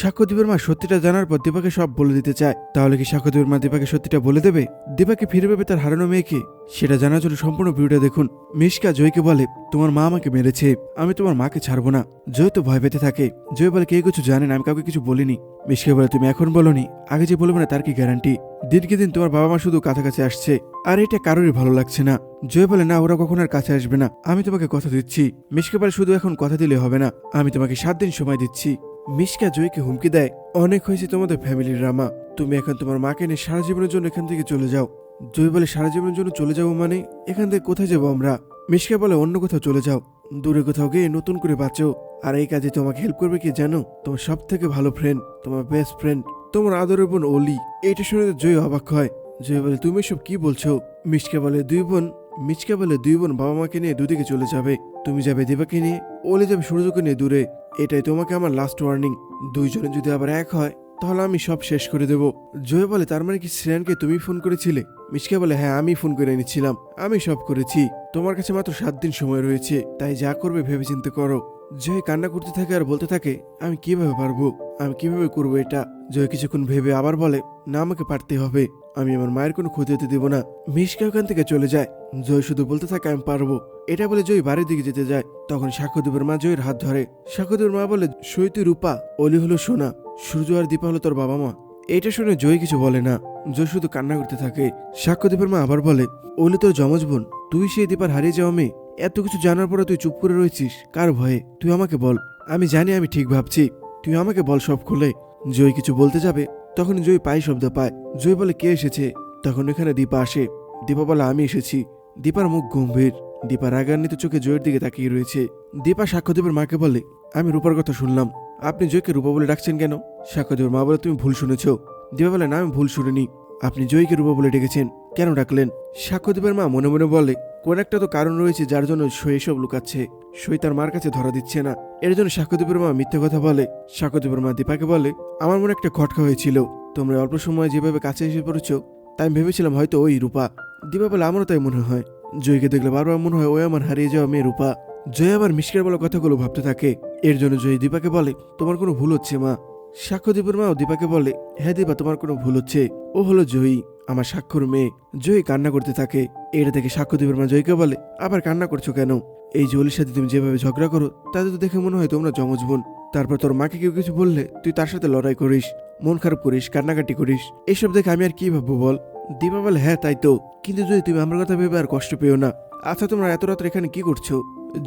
সাক্ষ্যদ্বীপের মা সত্যিটা জানার পর দীপাকে সব বলে দিতে চায়। তাহলে কি সাক্ষ্যদ্বীপের মা দীপাকে সত্যিটা বলে দেবে? দীপাকে ফিরে পাবে তার হারানো মেয়েকে। সেটা জানার জন্য সম্পূর্ণ ভিডিওটা দেখুন। মিশকা জয়কে বলে, তোমার মা আমাকে মেরেছে। আমি তোমার মাকে ছাড়বো না। জয় তো ভয় পেতে থাকে। জয় বলে কে কিছু জানে না, আমি কাউকে কিছু বলিনি। মিশকা বলে, তুমি এখন বলনি। আগে যে বলবে না, তার কি গ্যারান্টি দিনকে দিন তোমার বাবা মা শুধু কাছাকাছি আসছে। আর এটা কারোরই ভালো লাগছে না। জয় বলে, না, ওরা কখন আর কাছে আসবে না। আমি তোমাকে কথা দিচ্ছি। মিশকে বলে, শুধু এখন কথা দিলে হবে না। আমি তোমাকে সাত দিন সময় দিচ্ছি। মিশকা জয়কে হুমকি দেয়, অনেক হয়েছে তোমাদের ফ্যামিলির রামা। তুমি এখন তোমার মাকে নিয়ে সারা জীবনের জন্য এখান থেকে চলে যাও। জয় বলে, সারা জীবনের জন্য চলে যাব মানে? এখান থেকে কোথায় যাব আমরা? মিশকা বলে, অন্য কোথাও চলে যাও। দূরে কোথাও গিয়ে নতুন করে বাঁচো। আর এই কাজে তোমাকে হেল্প করবে কি জানো? তোমার সব থেকে ভালো ফ্রেন্ড তোমার বেস্ট ফ্রেন্ড তোমার আদরের বোন অলি। এটা শুনে জয় অবাক হয়। জয় বলে, তুমি সব কি বলছো? মিশকা বলে, দুই বোন। মিচকা বলে, দুই বোন বাবা মাকে নিয়ে দুদিকে চলে যাবে। তুমি যাবে দেবাকে নিয়ে ওলে যাবে সূর্যকে নিয়ে দূরে। এটাই তোমাকে আমার লাস্ট ওয়ার্নিং দুইজনে যদি আবার এক হয়, তাহলে আমি সব শেষ করে দেব। জয় বলে, তার মানে কি শ্রেয়ানকে তুমি ফোন করেছিলে? মিসকে বলে হ্যাঁ আমি ফোন করে এনেছিলাম। আমি সব করেছি। তোমার কাছে মাত্র সাত দিন সময় রয়েছে, তাই যা করবে ভেবে চিন্তে করো। জয় কান্না করতে থাকে আর বলতে থাকে, আমি কীভাবে পারব? আমি কীভাবে করব এটা? জয় কিছুক্ষণ ভেবে আবার বলে, না, আমাকে পারতে হবে। আমি আমার মায়ের কোনো ক্ষতি হতে দেব না। মিশকা ওখান থেকে চলে যায়। জয় শুধু বলতে থাকে, আমি পারব। এটা বলে জয় বাড়ির দিকে যেতে যায়। তখন সাক্ষ্যদেবের মা জয়ের হাত ধরে। সাক্ষ্যদেবের মা বলে, সৈতী রূপা, অলি হলো সোনা, সূর্য আর দীপা হলো তোর বাবা মা। এটা শুনে জয় কিছু বলে না। জয় শুধু কান্না করতে থাকে। সাক্ষ্যদেবের মা আবার বলে ওলি তোর যমজ বোন, তুই সেই দীপার হারিয়ে যাওয়া মেয়ে। এত কিছু জানার পরে তুই চুপ করে রয়েছিস? কার ভয়ে? তুই আমাকে বল। আমি জানি আমি ঠিক ভাবছি। তুই আমাকে বল সব খুলে। জয় কিছু বলতে যাবে? তখন জয় পায়ে শব্দ পায়। জয় বলে, কে এসেছে? তখন এখানে দীপা আসে। দীপা বলে, আমি এসেছি। দীপার মুখ গম্ভীর। দীপা রাগান্বিত চোখে জয়ের দিকে তাকিয়ে রয়েছে। দীপা সাক্ষ্যদেবের মাকে বলে, আমি রূপার কথা শুনলাম। আপনি জয়কে রূপা বলে ডাকছেন কেন? সাক্ষ্যদেবের মা বলে, তুমি ভুল শুনেছ। দীপা বলে, না, আমি ভুল শুনিনি। আপনি জয়কে রূপা বলে ডেকেছেন। কেন ডাকলেন? সাক্ষ্যদেবের মা মনে মনে বলে কোন একটা তো কারণ রয়েছে যার জন্য সই এসব লুকাচ্ছে। সই তার মার কাছে ধরা দিচ্ছে না। এর জন্য সাক্ষ্যদেবের মা মিথ্যে কথা বলে। সাক্ষ্যদেবের মা দীপাকে বলে, আমার মনে একটা খটকা হয়েছিল। তোমরা অল্প সময় যেভাবে কাছে এসে পড়েছ, তাই আমি ভেবেছিলাম হয়তো ওই রূপা। দীপা বলে, আমারও তাই মনে হয়। জয়কে দেখলে বারবার মনে হয় ওই আমার হারিয়ে যাওয়া মেয়ে রূপা। জয় আবার মিষ্কের বলা কথাগুলো ভাবতে থাকে। এর জন্য জয় দীপাকে বলে, তোমার কোনো ভুল হচ্ছে মা। সাক্ষ্যদীপের মাও দীপাকে বলে হ্যাঁ দীপা, তোমার কোনো ভুল হচ্ছে। ও হলো জয়ী। আমার সাক্ষর মেয়ে জয়ী কান্না করতে থাকে। এটা থেকে সাক্ষ্যদীপের মা জয়কে বলে, আবার কান্না করছ কেন? এই জলির সাথে তুমি যেভাবে ঝগড়া করো, তাতে তো দেখে মনে হয় তোমরা জমজ বোন। তারপর তোর মাকে কেউ কিছু বললে তুই তার সাথে লড়াই করিস, মন খারাপ করিস, কান্নাকাটি করিস। এইসব দেখে আমি আর কি ভাববো বল? দীপা বলে হ্যাঁ তাই তো। কিন্তু যদি তুমি আমার কথা ভেবে আর কষ্ট পেও না আচ্ছা তোমরা এত রাত্রে এখানে কি করছ?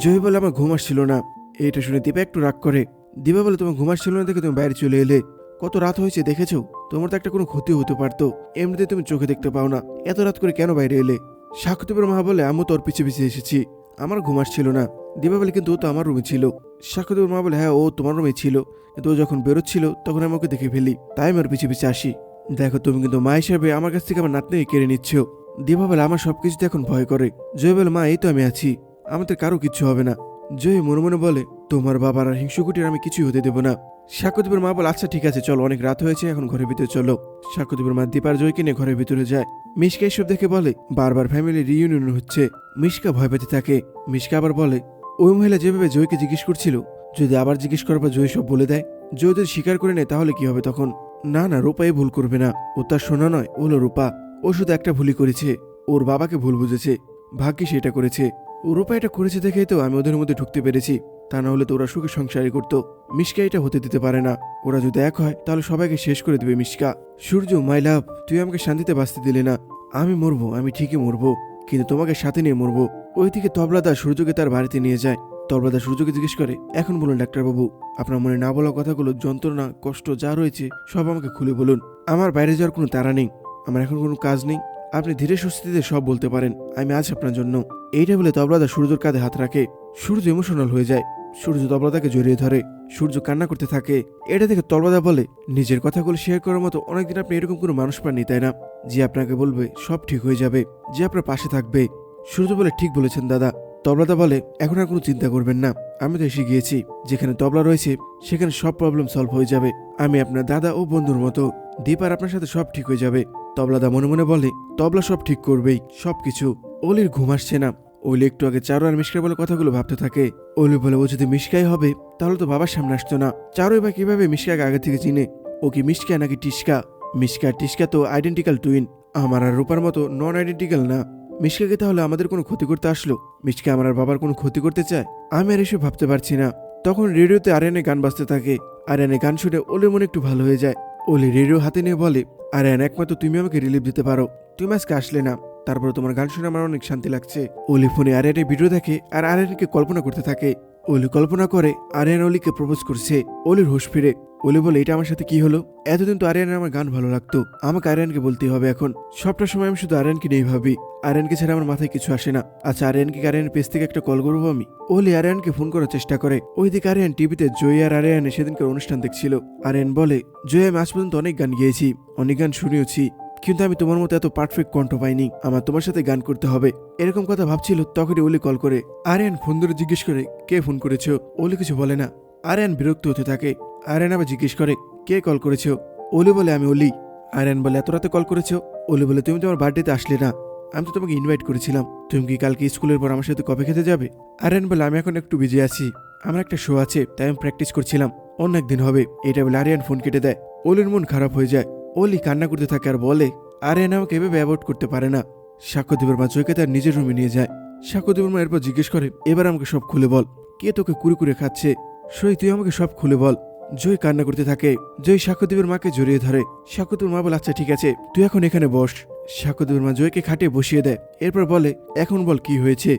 জয় বলে, আমার ঘুম আসছিল না। এটা শুনে দীপা একটু রাগ করে। দীপা বলে, তোমার ঘুম আসছিল না দেখে তুমি বাইরে চলে এলে। কত রাত হয়েছে, দেখেছ? তোমার তো একটা কোনো ক্ষতি হতে পারতো। এমনিতে তুমি চোখে দেখতে পাও না। এত রাত করে কেন বাইরে এলে? সাক্ষুদেবের মা বলে আমি তোর পিছে পিছিয়ে এসেছি। আমার ঘুম আসছিল না। দীপা বলে কিন্তু ও তো আমার রুমে ছিল। সাক্ষুদেবের মা বলে হ্যাঁ ও তোমার রুমে ছিল। কিন্তু ও যখন বেরোচ্ছিল, তখন আমি ওকে দেখে ফেলি। তাই আমি ওর পিছে পিছে আসি। দেখো, তুমি কিন্তু মা হিসাবে আমার কাছ থেকে আমার নাতনিকে কেড়ে নিচ্ছ। দীপা বলে আমার সবকিছুতে এখন ভয় করে। জয় বলে মা, এই তো আমি আছি। আমাদের কারও কিচ্ছু হবে না। জয় মনে মনে বলে, তোমার বাবার আর হিংসুকুটির আমি কিছুই হতে দেবো না। সাক্ষ্যদীপের মা বলে আচ্ছা ঠিক আছে, চলো, অনেক রাত হয়েছে, এখন ঘরের ভিতরে চলো। সাক্ষ্যদীপের মা দীপার জয়কে নিয়ে ঘরের ভিতরে যায়। মিশকা এসব দেখে বলে, বারবার ফ্যামিলি রিইউনিয়ন হচ্ছে। মিশকা ভয় পেতে থাকে। মিশকা আবার বলে, ওই মহিলা যেভাবে জয়কে জিজ্ঞেস করছিল, যদি আবার জিজ্ঞেস করার পর জয় সব বলে দেয়, জয় যদি স্বীকার করে নেয়, তাহলে কি হবে তখন? না না, রূপাই ভুল করবে না। ও তার শোনা নয়, ও হলো রূপা। ও শুধু একটা ভুলই করেছে। ওর বাবাকে ভুল বুঝেছে। ভাগ্যে সেটা করেছে। ও রূপা এটা করেছে দেখেই তো আমি ওদের মধ্যে ঢুকতে পেরেছি। তা না হলে তো ওরা সুখে সংসারই করতো। মিশকা এটা হতে দিতে পারে না। ওরা যদি এক হয়, তাহলে সবাইকে শেষ করে দেবে মিশকা। সূর্য, মাই লাভ, তুই আমাকে শান্তিতে বাঁচতে দিলে না। আমি মরবো, আমি ঠিকই মরবো। কিন্তু তোমাকে সাথে নিয়ে মরবো। ওইদিকে তবলাদা সূর্যকে তার বাড়িতে নিয়ে যায়। তবলাদা সূর্যকে জিজ্ঞেস করে, এখন বলুন, ডাক্তারবাবু, আপনার মনে না বলা কথাগুলো, যন্ত্রণা, কষ্ট যা রয়েছে, সব আমাকে খুলে বলুন। আমার বাইরে যাওয়ার কোনো তাড়া নেই। আমার এখন কোনো কাজ নেই। আপনি ধীরে সুস্থিতে সব বলতে পারেন। আমি আছি আপনার জন্য। এইটা বলে তবলাদা সূর্যর কাঁধে হাত রাখে। সূর্য ইমোশনাল হয়ে যায়। সূর্য তবলাদাকে জড়িয়ে ধরে। সূর্য কান্না করতে থাকে। এটা দেখে তবলাদা বলে, নিজের কথাগুলো শেয়ার করার মতো অনেকদিন আপনি এরকম কোনো মানুষ পাননি, তাই না? যে আপনাকে বলবে, সব ঠিক হয়ে যাবে। যে আপনার পাশে থাকবে। সূর্য বলে, ঠিক বলেছেন দাদা। তবলাদা বলে, এখন আর কোনো চিন্তা করবেন না। আমি তো এসে গিয়েছি। যেখানে তবলা রয়েছে, সেখানে সব প্রবলেম সলভ হয়ে যাবে। আমি আপনার দাদা ও বন্ধুর মতো। দীপার আপনার সাথে সব ঠিক হয়ে যাবে। তবলাদা মনে মনে বলে, তবলা সব ঠিক করবেই সব কিছু অলির ঘুম আসছে না। ওলি একটু আগে চারু আর মিশকা বলে কথাগুলো ভাবতে থাকে। ওলি বলে, ও যদি মিশকাই হবে, তাহলে তো বাবার সামনে আসতো না। চারুই বা কীভাবে মিশকাকে আগে থেকে চিনে? ও কি মিশকা নাকি টিস্কা মিশকা টিস্কা তো আইডেন্টিক্যাল টুইন আমার আর রূপার মতো নন আইডেন্টিক্যাল না। মিশকাকে তাহলে আমাদের কোনো ক্ষতি করতে আসলো? মিশকা আমার আর বাবার কোনো ক্ষতি করতে চায়? আমি আর এসব ভাবতে পারছি না। তখন রেডিওতে আরিয়ানে গান বাজতে থাকে। আরিয়ানে গান শুনে ওলের মনে একটু ভালো হয়ে যায়। ওলি রেডিও হাতে নিয়ে বলে, আর এন একমাত্র তুমি আমাকে রিলিফ দিতে পারো। তুমি আজকে আসলে না, তারপরে তোমার গান শুনে আমার অনেক শান্তি লাগছে। ওলি ফোনে আরিয়ানের ভিডিও দেখে, আর আরিয়ানকে কল্পনা করতে থাকে। ওলি কল্পনা করে আরিয়ান ওলিকে প্রপোজ করছে। ওলির হুশ ফিরে। ওলি বলে, এটা আমার সাথে কি হলো? এতদিন তো আরিয়ানের আমার গান ভালো লাগতো। আমাকে আরিয়ানকে বলতেই হবে এখন। সবটা সময় আমি শুধু আরিয়ানকে নেই ভাবি। আরিয়ানকে ছাড়া আমার মাথায় কিছু আসে না। আচ্ছা আরিয়ানকে আরিয়ানের পেজ থেকে একটা কল করব আমি? ওলি আরিয়ানকে ফোন করার চেষ্টা করে। ওইদিকে আরিয়ান টিভিতে জয় আর আরিয়ান সেদিনকার অনুষ্ঠান দেখছিল। আরিয়ান বলে, জয়, আমি আজ পর্যন্ত অনেক গান গেয়েছি। অনেক গান শুনিয়েছি কিন্তু আমি তোমার মতো এত পারফেক্ট কণ্ঠ পাইনি। আমার তোমার সাথে গান করতে হবে। এরকম কথা ভাবছিল, তখনই ওলি কল করে। আরিয়ান ফোন ধরে জিজ্ঞেস করে, কে ফোন করেছ? ওলি কিছু বলে না। আরিয়ান বিরক্ত হতে থাকে। আরিয়ান আবার জিজ্ঞেস করে, কে কল করেছ? ওলি বলে, আমি ওলি আরিয়ান বলে, এত রাতে কল করেছ? ওলি বলে, তুমি তো আমার বার্থডেতে আসলে না। আমি তো তোমাকে ইনভাইট করেছিলাম। তুমি কি কালকে স্কুলের পর আমার সাথে কফি খেতে যাবে? আরিয়ান বলে, আমি এখন একটু বিজি আছি। আমার একটা শো আছে, তাই আমি প্র্যাকটিস করছিলাম। অন্য একদিন হবে। এটা বলে আরিয়ান ফোন কেটে দেয়। ওলির মন খারাপ হয়ে যায়। ওলি কান্না করতে থাকে আর বলে, আরিয়ান আমাকে এভাবে অ্যাভয়েড করতে পারে না। সাক্ষ্যদীপের মা জয়কে তার নিজের রুমে নিয়ে যায়। সাক্ষ্যদীপের মা এরপর জিজ্ঞেস করে, এবার আমাকে সব খুলে বল। কে তোকে কুড়ে কুড়ে খাচ্ছে? সই, তুই আমাকে সব খুলে বল। জয় কান্না করতে থাকে। জয় সাক্ষ্যদীপের মাকে জড়িয়ে ধরে। সাক্ষ্যদীপের মা বলে আচ্ছা ঠিক আছে, তুই এখন এখানে বস। সাক্ষ্যদীপের মা জয়কে খাটে বসিয়ে দেয়। এরপর বলে, এখন বল, কি হয়েছে?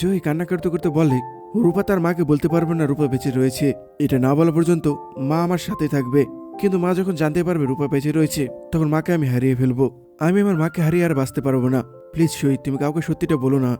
জয় কান্না করতে করতে বলে, রূপা তার মাকে বলতে পারবে না রূপা বেঁচে রয়েছে। এটা না বলা পর্যন্ত মা আমার সাথে থাকবে। কিন্তু মা যখন জানতে পারবে রূপা বেঁচে রয়েছে, তখন মাকে আমি হারিয়ে ফেলব। আমি আমার মাকে হারিয়ে আর বাঁচতে পারব না। প্লিজ সই, তুমি কাউকে সত্যিটা বলো না।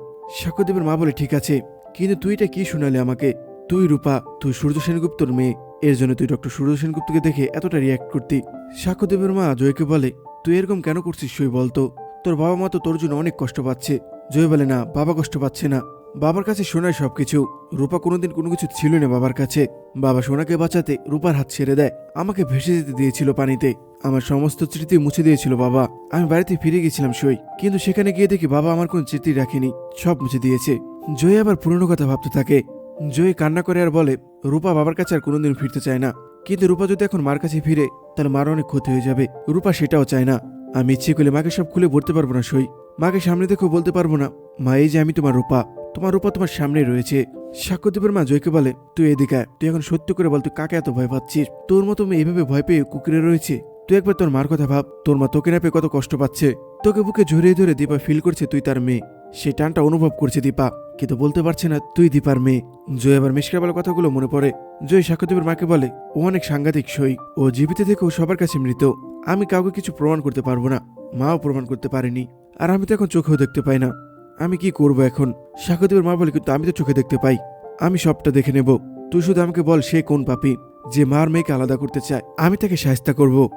সাক্ষ্যদেবের মা বলে, ঠিক আছে, কিন্তু তুই এটা কি শোনালে আমাকে? তুই রূপা, তুই সূর্য সেনগুপ্তর মেয়ে। এর জন্য তুই ডক্টর সূর্য সেনগুপ্তকে দেখে এতটা রিয়াক্ট করতি। সাক্ষ্যদেবের মা জয়কে বলে, তুই এরকম কেন করছিস সই বলতো তোর বাবা মা তো তোর জন্য অনেক কষ্ট পাচ্ছে। জয় বলে, না, বাবা কষ্ট পাচ্ছে না। বাবার কাছে শোনায় সবকিছু। রূপা কোনোদিন কোনো কিছু ছিল না বাবার কাছে। বাবা সোনাকে বাঁচাতে রূপার হাত ছেড়ে দেয়। আমাকে ভেসে যেতে দিয়েছিল পানিতে। আমার সমস্ত স্মৃতি মুছে দিয়েছিল বাবা। আমি বাড়িতে ফিরে গেছিলাম সই। কিন্তু সেখানে গিয়ে দেখি বাবা আমার কোনো স্মৃতি রাখেনি। সব মুছে দিয়েছে। জয় আবার পুরনো কথা ভাবতে থাকে। জয় কান্না করে আর বলে, রূপা বাবার কাছে আর কোনোদিন ফিরতে চায় না। কিন্তু রূপা যদি এখন মার কাছে ফিরে, তাহলে মার অনেক ক্ষতি হয়ে যাবে। রূপা সেটাও চায় না। আমি ইচ্ছে করলে মাকে সব খুলে বলতে পারব না, সই। মাকে সামনে দেখেও বলতে পারব না, মা, এই যে আমি তোমার রূপা। তোমার রূপা তোমার সামনেই রয়েছে। সাক্ষ্যদীপের মা জয়কে বলে, তুই এদিকে তুই এখন সত্য করে বল, তুই কাকে এত ভয় পাচ্ছিস? তোর মতো মেয়ে এভাবে ভয় পেয়ে কুকুরে রয়েছে। তুই একবার তোর মার কথা ভাব। তোর মা তোকে না পেয়ে কত কষ্ট পাচ্ছে। তোকে বুকে জড়িয়ে ধরে দীপা ফিল করছে তুই তার মেয়ে। সেই টানটা অনুভব করছে দীপা, কিন্তু বলতে পারছে না তুই দীপার মেয়ে। জয় আবার মিশকা বলা কথাগুলো মনে পড়ে। জয় সাক্ষ্যদীপের মাকে বলে, ও অনেক সাংঘাতিক সই। ও জীবিত থেকেও সবার কাছে মৃত। আমি কাউকে কিছু প্রমাণ করতে পারব না। মাও প্রমাণ করতে পারেনি। আর আমি তো এখন চোখেও দেখতে পাই না। আমি কি করব এখন? সাক্ষ্যদেবের মা বলে, কিন্তু আমি তো চোখে দেখতে পাই। আমি সবটা দেখে নেব। তুই শুধু আমাকে বল সে কোন পাপি? যে মার মেয়েকে আলাদা করতে চায়, আমি তাকে সাহায্য করব।